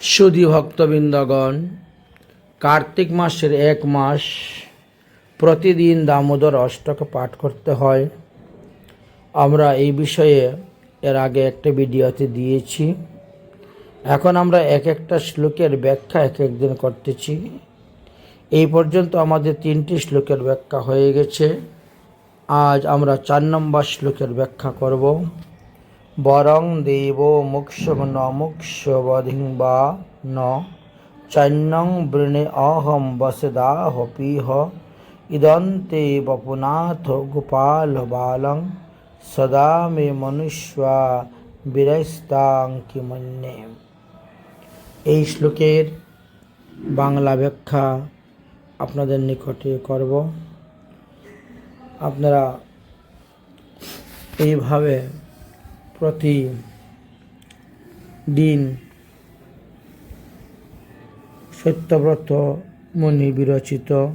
সুধী ভক্তবৃন্দগণ, কার্তিক মাসের এক মাস প্রতিদিন দামোদর অষ্টক পাঠ করতে হয়। আমরা এই বিষয়ে এর আগে একটা ভিডিওতে দিয়েছি। এখন আমরা এক একটা শ্লোকের ব্যাখ্যা এক একদিন করতেছি। এই পর্যন্ত আমাদের তিনটি শ্লোকের ব্যাখ্যা হয়ে গেছে। আজ আমরা চার নম্বর শ্লোকের ব্যাখ্যা করব। বরং দেব মুক্ষ ন মুক্ষ বধিং বা ন। চৈন্যং বৃণে অহম বসদা হপিহ ইদন্তে বপুনাথ গোপাল বালং। সদা মে মনুষ্যা বিরস্তাং কিমন্যে। এই শ্লোকের বাংলা ব্যাখ্যা আপনাদের নিকটে করব। আপনারা এইভাবে প্রতি দিন সত্যব্রত মণি বিরচিত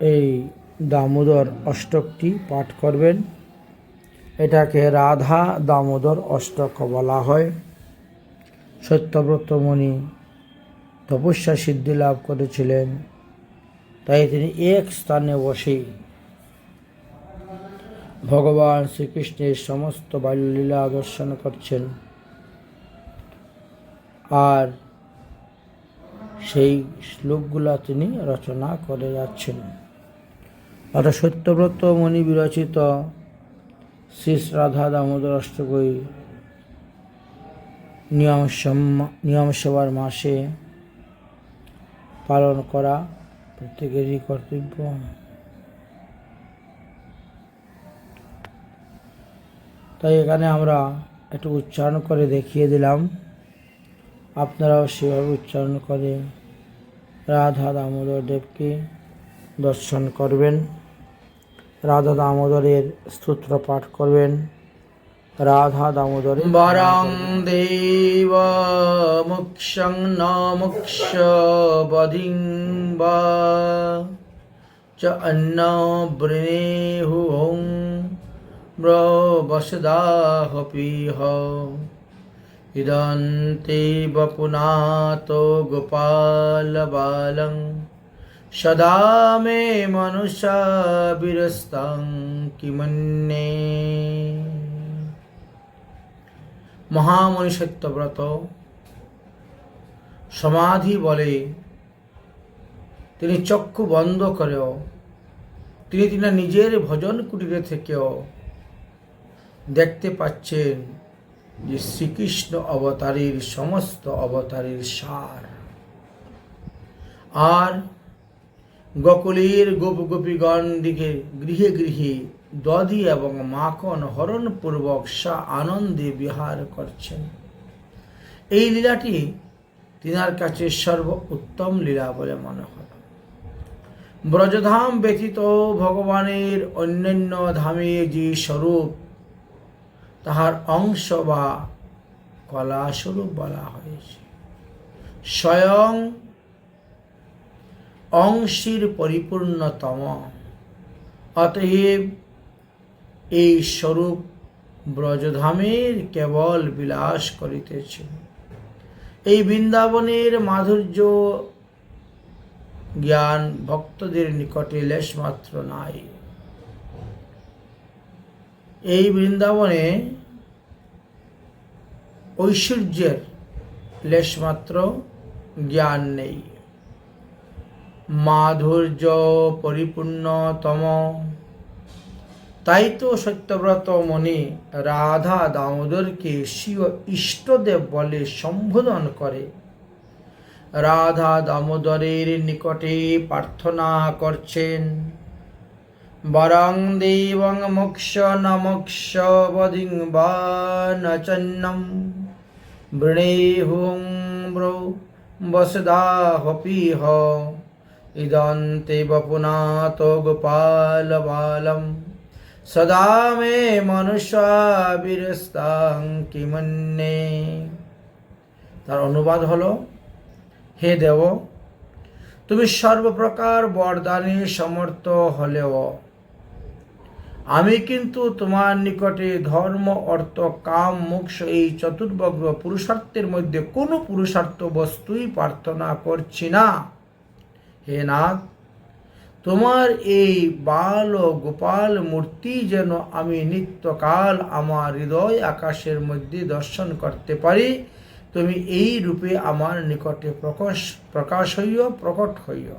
এই দামোদর অষ্টকটি পাঠ করবেন। এটাকে রাধা দামোদর অষ্টক বলা হয়। সত্যব্রত মণি তপস্যা সিদ্ধি লাভ করেছিলেন। তাই তিনি এক স্থানে বসেই ভগবান শ্রীকৃষ্ণের সমস্ত বাল্যলীলা দর্শন করছেন। আর সেই শ্লোকগুলা তিনি রচনা করে যাচ্ছেন। অর্থাৎ সত্যব্রত মণি বিরচিত শ্রী রাধা দামোদর সম্মা- নিয়ম সেবার মাসে পালন করা প্রত্যেকেরই কর্তব্য। তাই এখানে আমরা একটু উচ্চারণ করে দেখিয়ে দিলাম। আপনারাও সেভাবে উচ্চারণ করে রাধা দামোদর দেবকে দর্শন করবেন। রাধা দামোদরের স্তোত্র পাঠ করবেন। রাধা দামোদর বরং দেব মুক্ষং ন মুক্ষ বধিং বা চ অন্ন বৃণেহুং বসদাহপিহ ইদন্তে গোপাল বালং সদা মে মনুষা বিরস্তাং কিমন্যে মহামণি সত্যব্রত সমাধি বলে, তিনি চক্ষু বন্ধ করেও, তিনি তিনি নিজের ভজন কুটিরে থেকেও দেখতে পাচ্ছেন যে শ্রীকৃষ্ণ অবতারের সমস্ত অবতারের সার। আর গোকুলের গোপ গোপীগণ দিকে গৃহে গৃহে দধি এবং মাখন হরণপূর্বক সা আনন্দে বিহার করছেন। এই লীলাটি তিনার কাছে সর্ব উত্তম লীলা বলে মনে হল ব্রজধাম ব্যতীত ভগবানের অন্যান্য ধামে যে স্বরূপ তাহার অংশ বা কলা স্বরূপ বলা হয়েছে। স্বয়ং অংশীর পরিপূর্ণতম, অতএব এই স্বরূপ ব্রজধামের কেবল বিলাস করিতেছে। এই বৃন্দাবনের মাধুর্য জ্ঞান ভক্তদের নিকটে লেশমাত্র নাই। এই বৃন্দাবনে ঐশ্বর্যের লেশমাত্র জ্ঞান নেই। মাধুর্য পরিপূর্ণতম। তাই তো সত্যব্রত মণি রাধা দামোদরকে স্বীয় ইষ্টদেব বলে সম্বোধন করে। রাধা দামোদরের নিকটে প্রার্থনা করছেন। বরং দেবং মোক্ষ ন মোক্ষ বধিং বা ন চন্নম বৃণেহুং ব্রৌ বসদাহপিহ ইদন্তে বপুনাত গোপাল বালম। সদা মে মনুষ্যা বিরস্তাং কিমন্যে। তার অনুবাদ হলো, হে দেব, তুমি সর্বপ্রকার বরদানে সমর্থ হলেও আমি কিন্তু তোমার নিকটে ধর্ম, অর্থ, কাম, মোক্ষ এই চতুর্বগ্র পুরুষার্থের মধ্যে কোনো পুরুষার্থ বস্তুই প্রার্থনা করছি না। হে নাথ তোমার এই বাল ও গোপাল মূর্তি যেন আমি নিত্যকাল আমার হৃদয় আকাশের মধ্যে দর্শন করতে পারি, তুমি এই রূপে আমার নিকটে প্রকাশ প্রকাশ হইও, প্রকট হইও।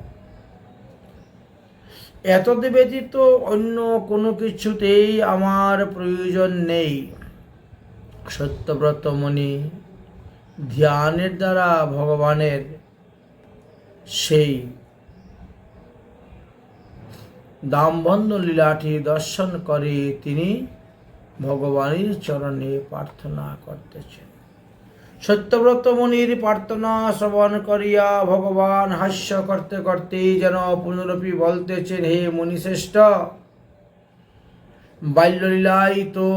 এতদ ব্যতীত অন্য কোনো কিছুতেই আমার প্রয়োজন নেই। সত্যব্রত মণি ধ্যানের দ্বারা ভগবানের সেই দামবন্ধ লীলাটি দর্শন করে তিনি ভগবানের চরণে প্রার্থনা করতেছেন। সত্যব্রত মুনির প্রার্থনা শ্রবণ করিয়া ভগবান হাস্য করতে করতে যেন পুনরপি বলতেছেন, হে মুনিশ্রেষ্ঠ বাল্যলীলাই তো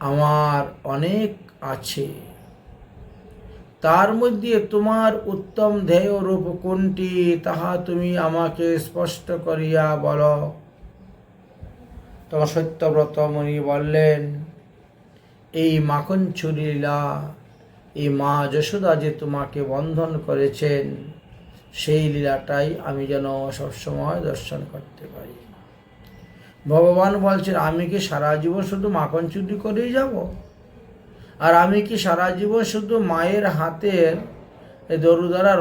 আমার অনেক আছে। তার মধ্যে তোমার উত্তম ধ্যেয় রূপ কোনটি তাহা তুমি আমাকে স্পষ্ট করিয়া বলো। তোমার সত্যব্রত মুনি বললেন এই মাখন লীলা, এই মা যশোদা যে তোমাকে বন্ধন করেছেন, সেই লীলাটাই আমি যেন সবসময় দর্শন করতে পারি। ভগবান বলছেন, আমি কি সারা জীবন শুধু মাখন চুরি করেই যাব? আর আমি কি সারা জীবন শুধু মায়ের হাতের দরু দ্বারা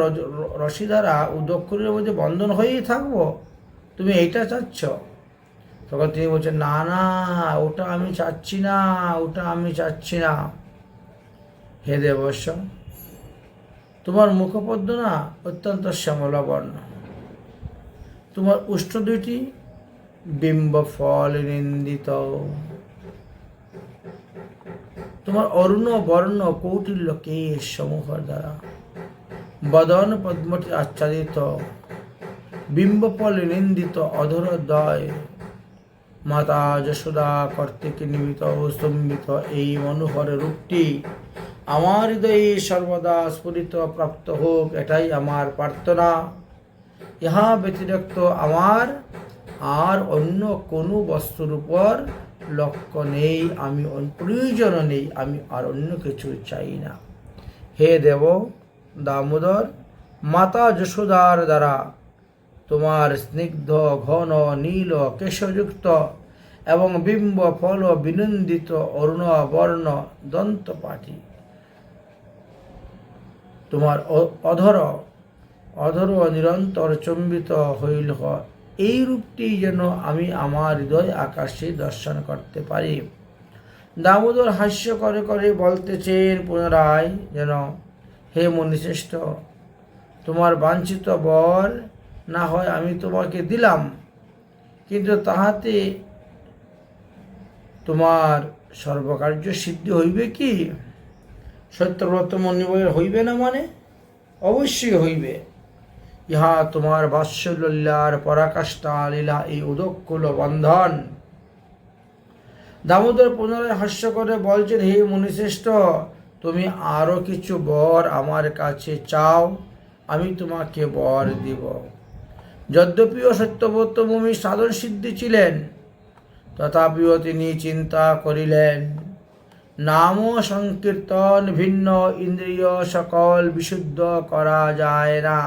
রশি দ্বারা উদক্ষরের মধ্যে বন্ধন হয়েই থাকব? তুমি এইটা চাচ্ছ? তখন তিনি বলছেন, না না, ওটা আমি চাচ্ছি না, ওটা আমি চাচ্ছি না। হে দেবস্ব তোমার মুখপদ্ম না অত্যন্ত শ্যামলা বর্ণ তোমার উষ্ঠ দুইটি বিম্ব ফল নিন্দিত। তোমার অরুণ বর্ণ কৌটিল্য কেশ সমূহের দ্বারা বদন পদ্মটি আচ্ছাদিত। বিম্বফল নিন্দিত অধর দয়। মাতা যশোদা কর্তৃক নিমিত স্তম্ভিত এই মনোহর রূপটি আমার হৃদয়ে সর্বদা স্ফুরিত প্রাপ্ত হোক, এটাই আমার প্রার্থনা। ইহা ব্যতিরিক্ত আমার আর অন্য কোনো বস্তুর উপর লক্ষ্য নেই, আমি প্রয়োজন নেই, আমি আর অন্য কিছু চাই না। হে দেব দামোদর, মাতা যশোদার দ্বারা তোমার স্নিগ্ধ ঘন নীল কেশযুক্ত এবং বিম্ব ফল বিনন্দিত অরুণ বর্ণ দন্ত পাঠি তোমার অধর অধর নিরন্তর চম্বিত হইল এই রূপটি যেন আমি আমার হৃদয় আকাশে দর্শন করতে পারি। দামোদর হাস্য করে করে বলতেছেন পুনরায় যেন হে মনীশ্রেষ্ঠ, তোমার বাঞ্ছিত বর না হয় আমি তোমাকে দিলাম। কিন্তু তাহাতে তোমার সর্বকার্য সিদ্ধি হইবে কি? সত্যব্রত মনিবয়ের হইবে না মানে? অবশ্যই হইবে। ইহা তোমার বাৎসল্যার পরাকাষ্ঠা লীলা এই উদকুল বন্ধন। দামোদর পুনরায় হাস্য করে বলছেন, হে মুনিশ্রেষ্ঠ, তুমি আরও কিছু বর আমার কাছে চাও, আমি তোমাকে বর দিব। যদ্যপিও সত্যব্রত ভূমি সাধন সিদ্ধি ছিলেন, তথাপিও তিনি চিন্তা করিলেন, নাম সংকীর্তন ভিন্ন ইন্দ্রিয় সকল বিশুদ্ধ করা যায় না।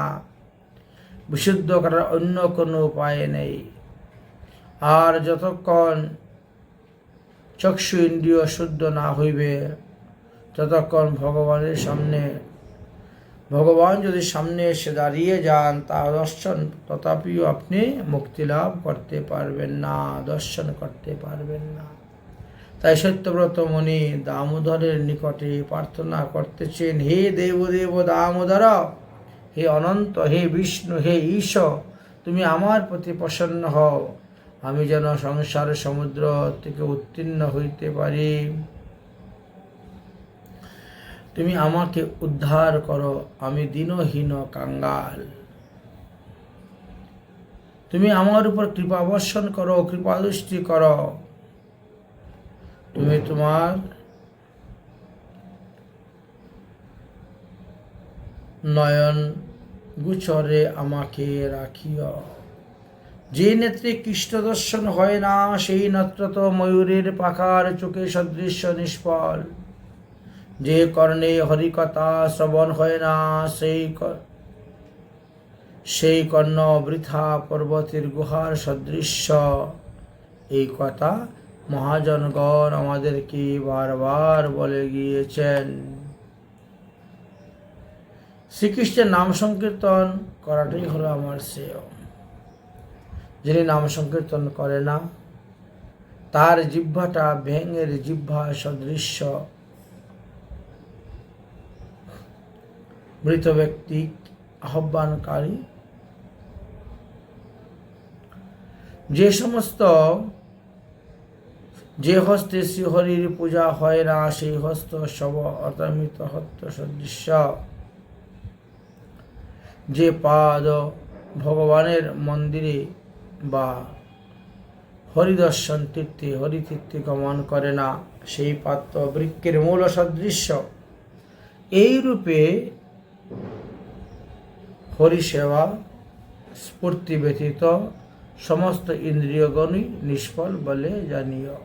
বিশুদ্ধ করার অন্য কোনো উপায় নেই। আর যতক্ষণ চক্ষু ইন্দ্রিয় শুদ্ধ না হইবে, ততক্ষণ ভগবানের সামনে ভগবান যদি সামনে এসে দাঁড়িয়ে যান, তা দর্শন তথাপিও আপনি মুক্তি লাভ করতে পারবেন না, দর্শন করতে পারবেন না। তাই সত্যব্রত মণি দামোদরের নিকটে প্রার্থনা করতেছেন, হে দেবদেব দামোদর, হে অনন্ত, হে বিষ্ণু, হে ঈশ তুমি আমার প্রতি প্রসন্ন হও। আমি যেন সংসার সমুদ্র থেকে উত্তীর্ণ হইতে পারি। তুমি আমাকে উদ্ধার করো, আমি দিনহীন কাঙ্গাল। তুমি আমার উপর কৃপা বর্ষণ করো, কৃপা দৃষ্টি করো। তুমি তোমার নয়ন গুচরে আমাকে রাখিও। যে নেত্রে কৃষ্ণ দর্শন হয় না, সেই নেত্র তো ময়ূরের পাখার চোখে সদৃশ্য নিষ্ফল। যে কর্ণে হরিকথা শ্রবণ হয় না, সেই সেই কর্ণ বৃথা পর্বতের গুহার সদৃশ্য। এই কথা মহাজনগণ আমাদেরকে বারবার বলে গিয়েছেন। শ্রীকৃষ্ণের নাম সংকীর্তন করাটাই হলো আমার শ্রেয়। যিনি নাম সংকীর্তন করে না, তার জিহ্বাটা ভেঙের জিহ্বা সদৃশ্য। মৃত ব্যক্তি আহ্বানকারী। যে সমস্ত যে হস্তে শ্রীহরির পূজা হয় না, সেই হস্ত সব অতমিত হস্ত সদৃশ্য। যে পাদ ভগবানের মন্দিরে বা হরিদর্শন তীর্থে, হরিতীর্থে গমন করে না, সেই পাত্র বৃক্ষের মূল সদৃশ্য। এই রূপে হরিসেবা স্ফূর্তি ব্যতীত সমস্ত ইন্দ্রিয়গণই নিষ্ফল বলে জানিও।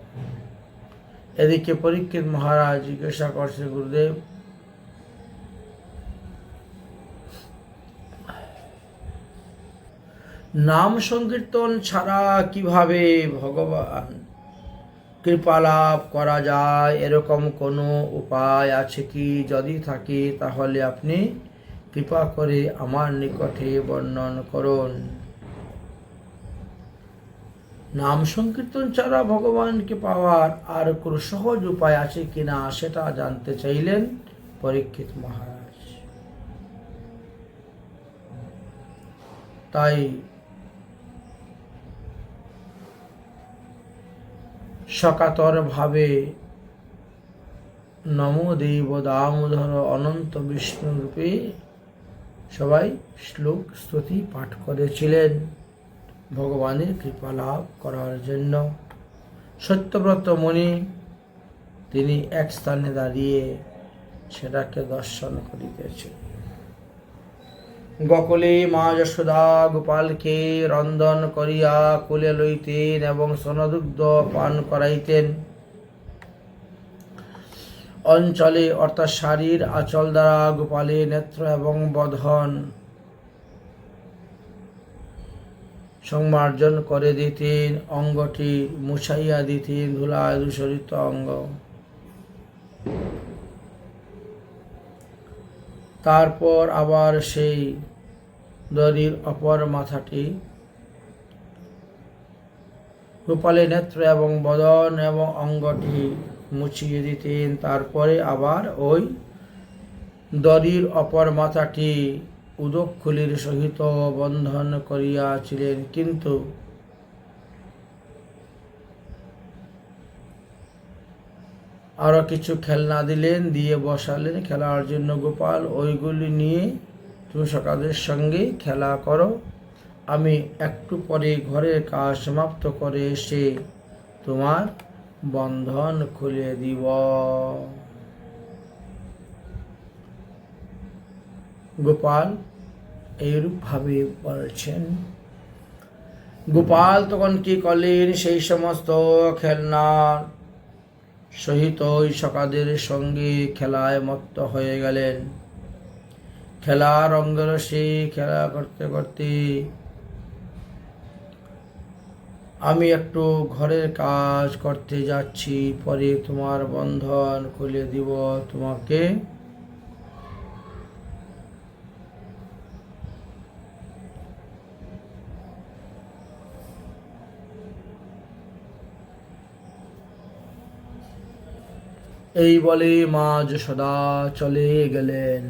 এদিকে পরীক্ষিত মহারাজ জিজ্ঞাসা করছে গুরুদেব, নাম সংকীর্তন ছাড়া কীভাবে ভগবান? কৃপালাভ করা যায়, এরকম কোনো উপায় আছে কি? যদি থাকে, তাহলে আপনি কৃপা করে আমার নিকটে বর্ণন করুন। নাম সংকীর্তন ছাড়া ভগবানকে পাওয়ার আর কোনো সহজ উপায় আছে কিনা সেটা জানতে চাইলেন পরীক্ষিত মহারাজ। তাই সকাতর ভাবে নমো দেব দামোদর অনন্ত বিষ্ণু রূপে সবাই শ্লোক স্তুতি পাঠ করেছিলেন। ভগবানের কৃপা লাভ করার জন্য। সত্যব্রত মুনি, তিনি এক স্থানে দাঁড়িয়ে সেটাকে দর্শন করিতেছেন। গকলে মা যশোদা গোপালকে রন্ধন করিয়া কোলে লইতেন এবং সোনদুগ্ধ পান করাইতেন। অঞ্চলে, অর্থাৎ শারীর আচল দ্বারা গোপালে নেত্র এবং বধন সংমার্জন করে দিতেন, অঙ্গটি মুছাইয়া দিতেন ধুলায় দূষরিত অঙ্গ। তারপর আবার সেই দড়ির অপর মাথাটি গোপালে নেত্র এবং বদন এবং অঙ্গটি মুছিয়ে দিতেন। তারপরে আবার ওই দড়ির অপর মাথাটি উদক্ষুলির সহিত বন্ধন করিয়াছিলেন। কিন্তু আরও কিছু খেলনা দিলেন, দিয়ে বসালেন। খেলার জন্য গোপাল, ওইগুলি নিয়ে, তুমি সকালের সঙ্গে খেলা করো। আমি একটু পরে ঘরের কাজ সমাপ্ত করে এসে তোমার বন্ধন খুলে দিব। গোপাল এইরূপভাবে বলছেন, গোপাল তখন কি করলেন? সেই সমস্ত খেলনার সহিত ওই সকাদের সঙ্গে খেলায় মত্ত হয়ে গেলেন। খেলা রঙ্গরসে খেলা করতে করতে আমি একটু ঘরের কাজ করতে যাচ্ছি, পরে তোমার বন্ধন খুলে দিব তোমাকে। এই বলে মা যশোদা চলে গেলেন।